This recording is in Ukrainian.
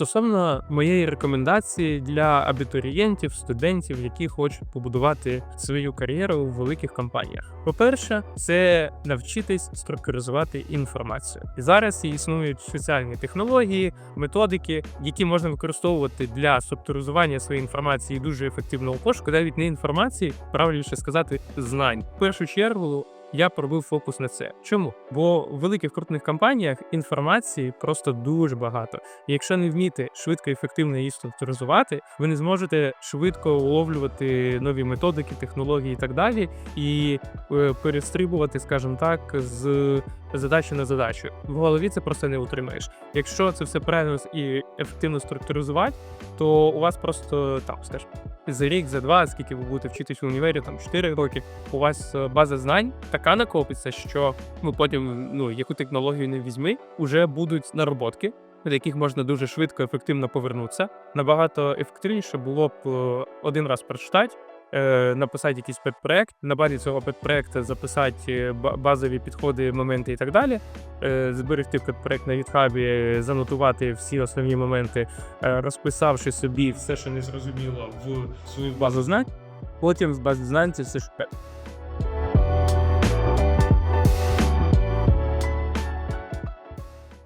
Стосовно моєї рекомендації для абітурієнтів, студентів, які хочуть побудувати свою кар'єру у великих компаніях. По-перше, це навчитись структуризувати інформацію. І зараз існують спеціальні технології, методики, які можна використовувати для структуризування своєї інформації дуже ефективного пошуку, навіть не інформації, правильніше сказати, знань. В першу чергу. Я пробив фокус на це. Чому? Бо в великих крупних компаніях інформації просто дуже багато. І якщо не вміти швидко і ефективно її структуризувати, ви не зможете швидко уловлювати нові методики, технології і так далі, і е, перестрибувати, скажімо так, з задачі на задачу. В голові це просто не утримаєш. Якщо це все правильно і ефективно структуризувати, то у вас просто там, скажімо, за рік, за два, скільки ви будете вчитись в універі, там 4 роки, у вас е, база знань така накопиться, що ну потім, ну яку технологію не візьми, уже будуть нароботки, до яких можна дуже швидко, ефективно повернутися. Набагато ефективніше було б е, один раз прочитати. е, Написати якийсь педпроект, на базі цього педпроекту записати е, базові підходи, моменти і так далі. Зберегти педпроект на гітхабі, занотувати всі основні моменти, розписавши собі все, що не зрозуміло в свою базу знань. Потім з бази знань це все шукати.